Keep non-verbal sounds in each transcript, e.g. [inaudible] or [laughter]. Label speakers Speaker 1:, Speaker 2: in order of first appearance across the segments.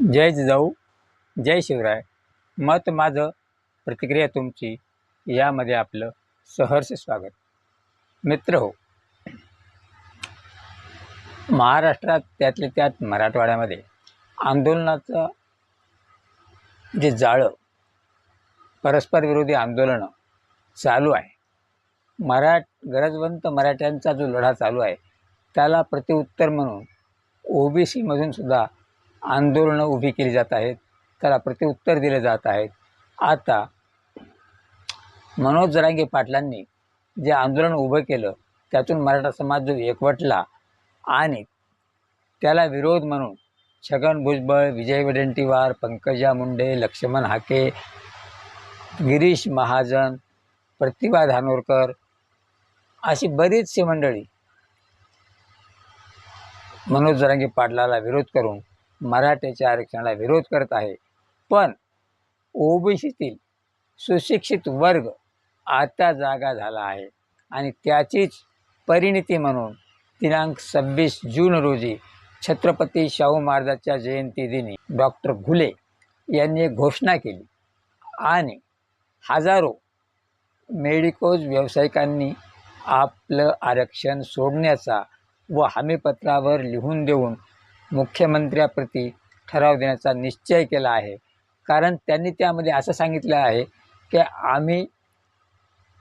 Speaker 1: जय जिजाऊ जय शिवराय. मत माझं प्रतिक्रिया तुमची यामध्ये आपलं सहर्ष स्वागत. मित्र हो महाराष्ट्रात त्यातल्या त्यात मराठवाड्यामध्ये आंदोलनाचं जे जाळं परस्पर विरोधी आंदोलनं चालू आहे. मराठ गरजवंत मराठ्यांचा जो लढा चालू आहे त्याला प्रतिउत्तर म्हणून ओबीसीमधून सुद्धा आंदोलनं उभी केली जात आहेत. त्याला प्रत्युत्तर दिले जात आहेत. आता मनोज जरांगे पाटलांनी जे आंदोलन उभं केलं त्यातून मराठा समाज जो एकवटला आणि त्याला विरोध म्हणून छगन भुजबळ विजय वडेंटीवार पंकजा मुंडे लक्ष्मण हाके गिरीश महाजन प्रतिभा धानोरकर अशी बरीचशी मंडळी मनोज जरांगे पाटलाला विरोध करून मराठ्याच्या आरक्षणाला विरोध करत आहे. पण ओबीसीतील सुशिक्षित वर्ग आता जागा झाला आहे आणि त्याचीच परिणिती म्हणून दिनांक सव्वीस जून रोजी छत्रपती शाहू महाराजाच्या जयंती दिनी डॉक्टर घुले यांनी घोषणा केली आणि हजारो मेडिकोज व्यावसायिकांनी आपलं आरक्षण सोडण्याचा व हमीपत्रावर लिहून देऊन मुख्यमंत्र्याप्रती ठराव देण्याचा निश्चय केला आहे. कारण त्यांनी त्यामध्ये असं सांगितलं आहे की आम्ही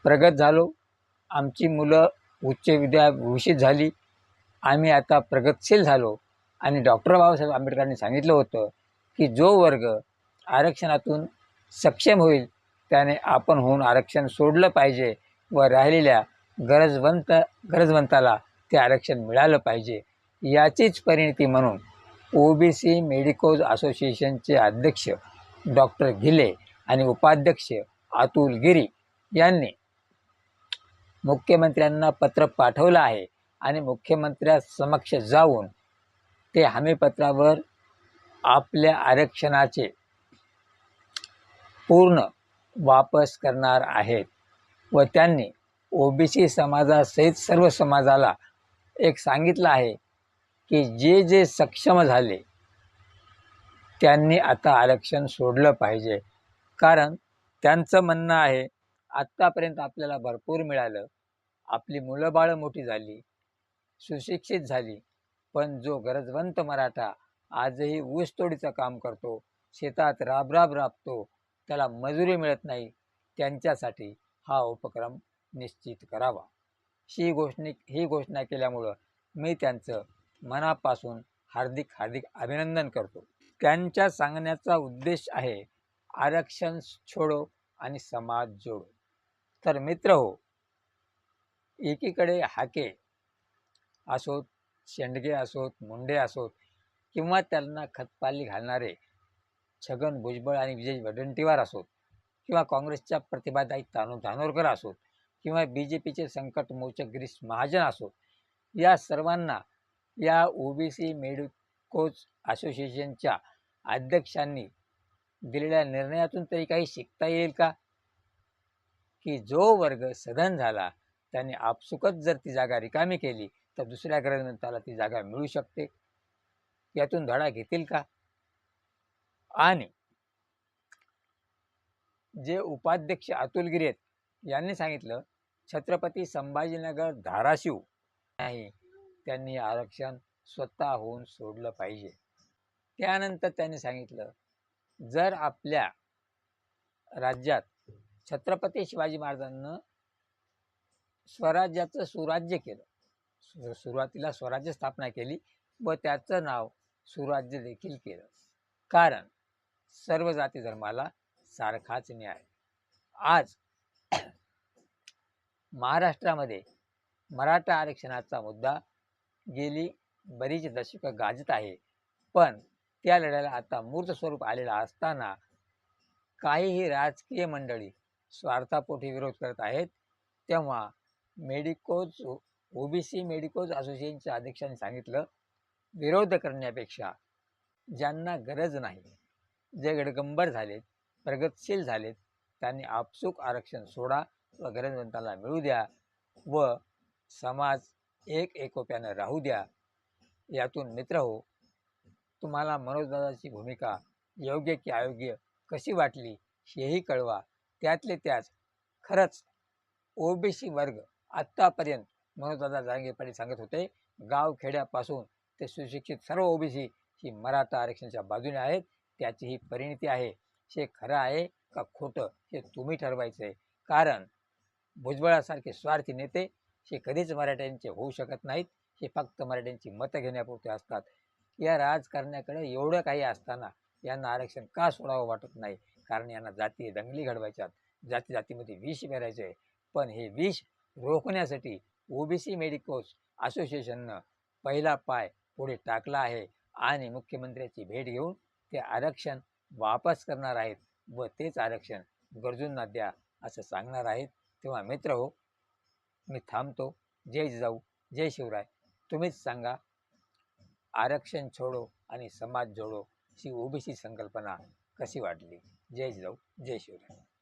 Speaker 1: प्रगत झालो आमची मुलं उच्च विद्याभूषित झाली आम्ही आता प्रगतशील झालो. आणि डॉक्टर बाबासाहेब आंबेडकरांनी सांगितलं होतं की जो वर्ग आरक्षणातून सक्षम होईल त्याने आपण होऊन आरक्षण सोडलं पाहिजे व राहिलेल्या गरजवंत गरजवंताला ते आरक्षण मिळालं पाहिजे. याचीच परिणिती म्हणून ओबीसी मेडिकोज असोसिएशनचे अध्यक्ष डॉक्टर घिले आणि उपाध्यक्ष अतुल गिरी यांनी मुख्यमंत्र्यांना पत्र पाठवलं आहे आणि मुख्यमंत्र्यासमक्ष जाऊन ते हमीपत्रावर आपल्या आरक्षणाचे पूर्ण वापस करणार आहेत व त्यांनी ओबीसी समाजासहित सर्व समाजाला एक सांगितलं आहे की जे जे सक्षम झाले त्यांनी आता आरक्षण सोडलं पाहिजे. कारण त्यांचं म्हणणं आहे आत्तापर्यंत आपल्याला भरपूर मिळालं. आपली मुलं बाळं मोठी झाली सुशिक्षित झाली पण जो गरजवंत मराठा आजही ऊसतोडीचं काम करतो शेतात राबराब राबतो त्याला मजुरी मिळत नाही त्यांच्यासाठी हा उपक्रम निश्चित करावा. ही घोषणे ही घोषणा केल्यामुळं मी त्यांचं मनापासून हार्दिक हार्दिक अभिनंदन करतो. त्यांच्या सांगण्याचा उद्देश आहे आरक्षण छोडो आणि समाज जोडो. तर मित्र हो एकीकडे हाके असोत शेंडगे असोत मुंडे असोत किंवा त्यांना खतपाली घालणारे छगन भुजबळ आणि विजय वडंटीवार असोत किंवा काँग्रेसच्या प्रतिभादायी तानू धानोरकर असोत किंवा बी जे पीचे संकट मोचक गिरीश महाजन असोत या सर्वांना या ओबीसी मेडिकोज असोसिएशनच्या अध्यक्षांनी दिलेल्या निर्णयातून तरी काही शिकता येईल का? की जो वर्ग सधन झाला त्याने आपसुकच जर ती जागा रिकामी केली तर दुसऱ्या ग्रंथाला ती जागा मिळू शकते? यातून धडा घेतील का? आणि जे उपाध्यक्ष अतुल गिरे यांनी सांगितलं छत्रपती संभाजीनगर धाराशिव नाही. त्यांनी आरक्षण स्वतःहून सोडलं पाहिजे. त्यानंतर त्यांनी सांगितलं जर आपल्या राज्यात छत्रपती शिवाजी महाराजांना स्वराज्याचं सुराज्य केलं सुरुवातीला स्वराज्य स्थापना केली व त्याचं नाव सुराज्य देखील केलं. कारण सर्व जाती धर्माला सारखाच न्याय. आज [clears throat] महाराष्ट्रामध्ये मराठा आरक्षणाचा मुद्दा गेली बरीच दशकं गाजत आहे. पण त्या लढ्याला आता मूर्त स्वरूप आलेला असताना काहीही राजकीय मंडळी स्वार्थापोटी विरोध करत आहेत. तेव्हा मेडिकोज ओबीसी मेडिकोज असोसिएशनच्या अध्यक्षांनी सांगितलं विरोध करण्यापेक्षा ज्यांना गरज नाही जे गडगंबर झालेत प्रगतशील झालेत त्यांनी आपसूक आरक्षण सोडा व गरजवंतांना मिळू द्या व समाज एक एकोप्यानं राहू द्या यातून मित्र हो. तुम्हाला मनोजदादाची भूमिका योग्य की अयोग्य कशी वाटली हेही कळवा. त्यातले त्याच खरंच ओबीसी वर्ग आत्तापर्यंत मनोजदादा जांगे सांगत होते गावखेड्यापासून ते सुशिक्षित सर्व ओबीसी ही मराठा आरक्षणाच्या बाजूने आहेत त्याची ही परिणिती आहे. हे खरं आहे का खोटं हे तुम्ही ठरवायचं आहे कारण भुजबळासारखे स्वार्थी नेते हे कधीच मराठ्यांचे होऊ शकत नाहीत. हे फक्त मराठ्यांची मतं घेण्यापुरते असतात. या राजकारण्याकडे एवढं काही असताना यांना आरक्षण का सोडावं वाटत नाही? कारण यांना जाती दंगली घडवायच्यात. जाती जातीमध्ये विष पेरायचं आहे पण हे विष रोखण्यासाठी ओबीसी मेडिकोस असोसिएशननं पहिला पाय पुढे टाकला आहे आणि मुख्यमंत्र्याची भेट घेऊन ते आरक्षण वापस करणार आहेत व तेच आरक्षण गरजूंना द्या असं सांगणार आहेत. तेव्हा मित्र हो मी थांबतो. जय जिजाऊ जय शिवराय. तुम्हीच सांगा आरक्षण छोडो आणि समाज जोडो ही ओबीसी संकल्पना कशी वाटली? जय जिजाऊ जय शिवराय.